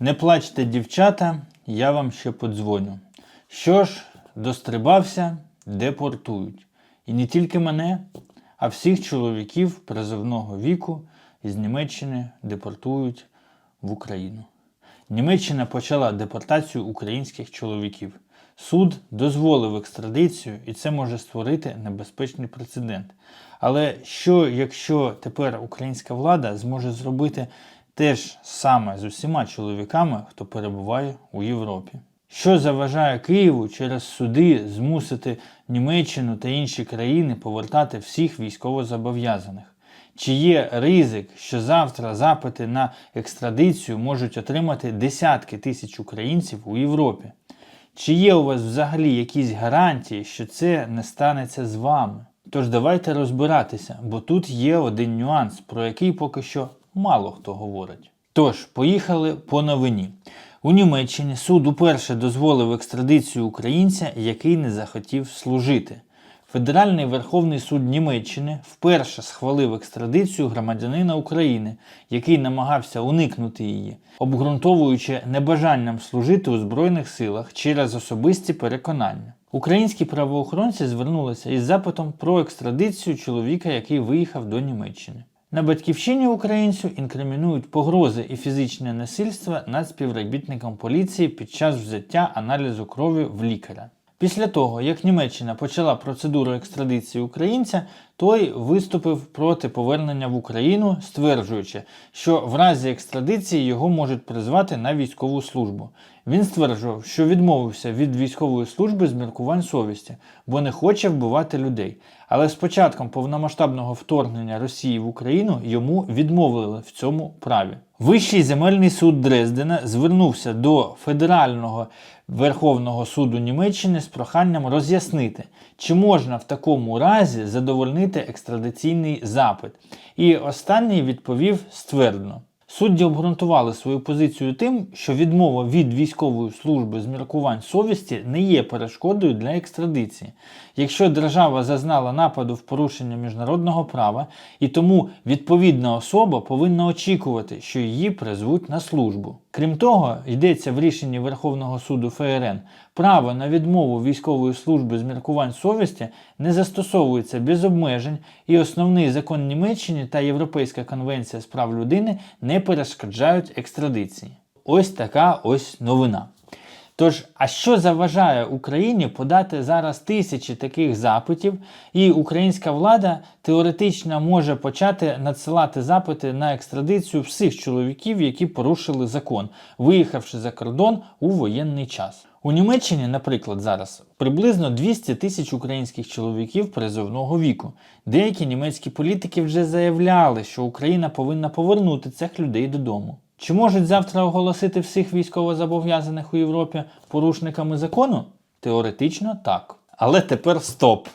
Не плачте, дівчата, я вам ще подзвоню. Що ж, дострибався, депортують. І не тільки мене, а всіх чоловіків призовного віку із Німеччини депортують в Україну. Німеччина почала депортацію українських чоловіків. Суд дозволив екстрадицію, і це може створити небезпечний прецедент. Але що, якщо тепер українська влада зможе зробити те ж саме з усіма чоловіками, хто перебуває у Європі? Що заважає Києву через суди змусити Німеччину та інші країни повертати всіх військовозобов'язаних? Чи є ризик, що завтра запити на екстрадицію можуть отримати десятки тисяч українців у Європі? Чи є у вас взагалі якісь гарантії, що це не станеться з вами? Тож давайте розбиратися, бо тут є один нюанс, про який поки що мало хто говорить. Тож, поїхали по новині. У Німеччині суд уперше дозволив екстрадицію українця, який не захотів служити. Федеральний Верховний суд Німеччини вперше схвалив екстрадицію громадянина України, який намагався уникнути її, обґрунтовуючи небажанням служити у Збройних силах через особисті переконання. Українські правоохоронці звернулися із запитом про екстрадицію чоловіка, який виїхав до Німеччини. На батьківщині українцю інкримінують погрози і фізичне насильство над співробітником поліції під час взяття аналізу крові в лікаря. Після того, як Німеччина почала процедуру екстрадиції українця, той виступив проти повернення в Україну, стверджуючи, що в разі екстрадиції його можуть призвати на військову службу. Він стверджував, що відмовився від військової служби з міркувань совісті, бо не хоче вбивати людей. Але з початком повномасштабного вторгнення Росії в Україну йому відмовили в цьому праві. Вищий земельний суд Дрездена звернувся до Федерального Верховного суду Німеччини з проханням роз'яснити, чи можна в такому разі задовольнити екстрадиційний запит. І останній відповів ствердно. Судді обґрунтували свою позицію тим, що відмова від військової служби з міркувань совісті не є перешкодою для екстрадиції. Якщо держава зазнала нападу в порушення міжнародного права, і тому відповідна особа повинна очікувати, що її призвуть на службу. Крім того, йдеться в рішенні Верховного суду ФРН, право на відмову військової служби з міркувань совісті не застосовується без обмежень, і основний закон Німеччини та Європейська конвенція з прав людини не перешкоджають екстрадиції. Ось така ось новина. Тож, а що заважає Україні подати зараз тисячі таких запитів, і українська влада теоретично може почати надсилати запити на екстрадицію всіх чоловіків, які порушили закон, виїхавши за кордон у воєнний час. У Німеччині, наприклад, зараз приблизно 200 тисяч українських чоловіків призовного віку. Деякі німецькі політики вже заявляли, що Україна повинна повернути цих людей додому. Чи можуть завтра оголосити всіх військовозобов'язаних у Європі порушниками закону? Теоретично так. Але тепер стоп.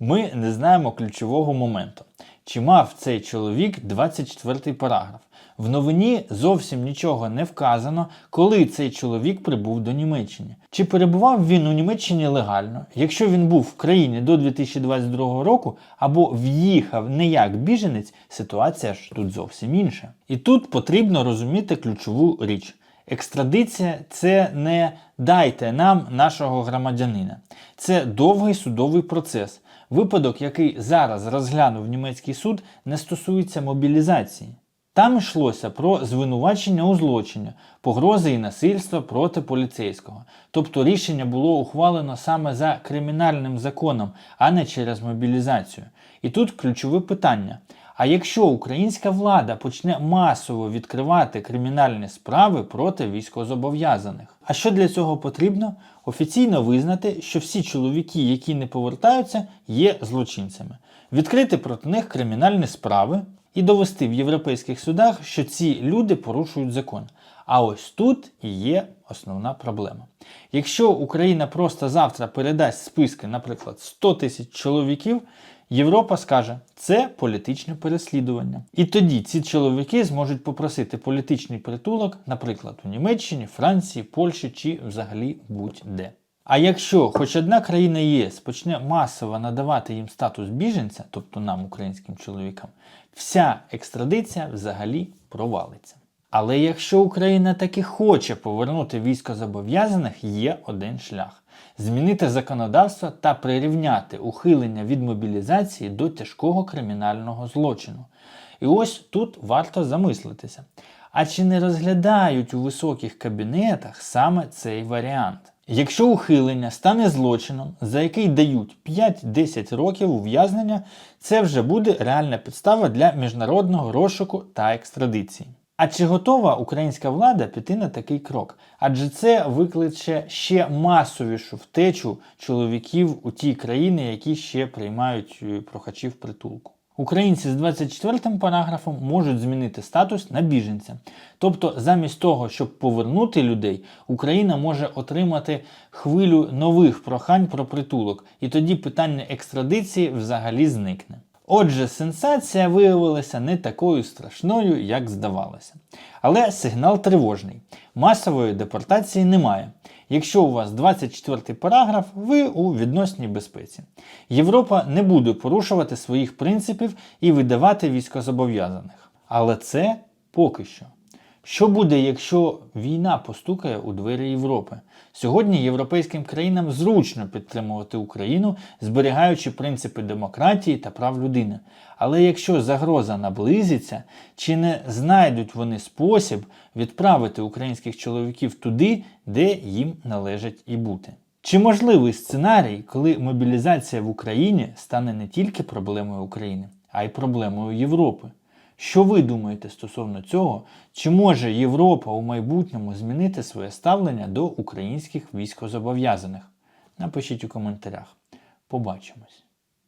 Ми не знаємо ключового моменту. Чи мав цей чоловік 24 параграф? В новині зовсім нічого не вказано, коли цей чоловік прибув до Німеччини. Чи перебував він у Німеччині легально? Якщо він був в країні до 2022 року або в'їхав не як біженець, ситуація ж тут зовсім інша. І тут потрібно розуміти ключову річ. Екстрадиція це не дайте нам нашого громадянина. Це довгий судовий процес. Випадок, який зараз розглянув німецький суд, не стосується мобілізації. Там йшлося про звинувачення у злочині, погрози і насильства проти поліцейського. Тобто рішення було ухвалено саме за кримінальним законом, а не через мобілізацію. І тут ключове питання. А якщо українська влада почне масово відкривати кримінальні справи проти військовозобов'язаних, а що для цього потрібно? Офіційно визнати, що всі чоловіки, які не повертаються, є злочинцями, відкрити проти них кримінальні справи і довести в європейських судах, що ці люди порушують закон. А ось тут і є основна проблема. Якщо Україна просто завтра передасть списки, наприклад, 100 тисяч чоловіків, Європа скаже, це політичне переслідування. І тоді ці чоловіки зможуть попросити політичний притулок, наприклад, у Німеччині, Франції, Польщі чи взагалі будь-де. А якщо хоч одна країна ЄС почне масово надавати їм статус біженця, тобто нам, українським чоловікам, вся екстрадиція взагалі провалиться. Але якщо Україна таки хоче повернути військозобов'язаних, є один шлях змінити законодавство та прирівняти ухилення від мобілізації до тяжкого кримінального злочину. І ось тут варто замислитися. А чи не розглядають у високих кабінетах саме цей варіант? Якщо ухилення стане злочином, за який дають 5-10 років ув'язнення, це вже буде реальна підстава для міжнародного розшуку та екстрадиції. А чи готова українська влада піти на такий крок? Адже це викличе ще масовішу втечу чоловіків у ті країни, які ще приймають е, прохачів притулку. Українці з 24 параграфом можуть змінити статус на біженця. Тобто, замість того, щоб повернути людей, Україна може отримати хвилю нових прохань про притулок, і тоді питання екстрадиції взагалі зникне. Отже, сенсація виявилася не такою страшною, як здавалося. Але сигнал тривожний. Масової депортації немає. Якщо у вас 24 параграф, ви у відносній безпеці. Європа не буде порушувати своїх принципів і видавати військозобов'язаних. Але це поки що. Що буде, якщо війна постукає у двері Європи? Сьогодні європейським країнам зручно підтримувати Україну, зберігаючи принципи демократії та прав людини. Але якщо загроза наблизиться, чи не знайдуть вони спосіб відправити українських чоловіків туди, де їм належить і бути? Чи можливий сценарій, коли мобілізація в Україні стане не тільки проблемою України, а й проблемою Європи? Що ви думаєте стосовно цього? Чи може Європа у майбутньому змінити своє ставлення до українських військозобов'язаних? Напишіть у коментарях. Побачимось.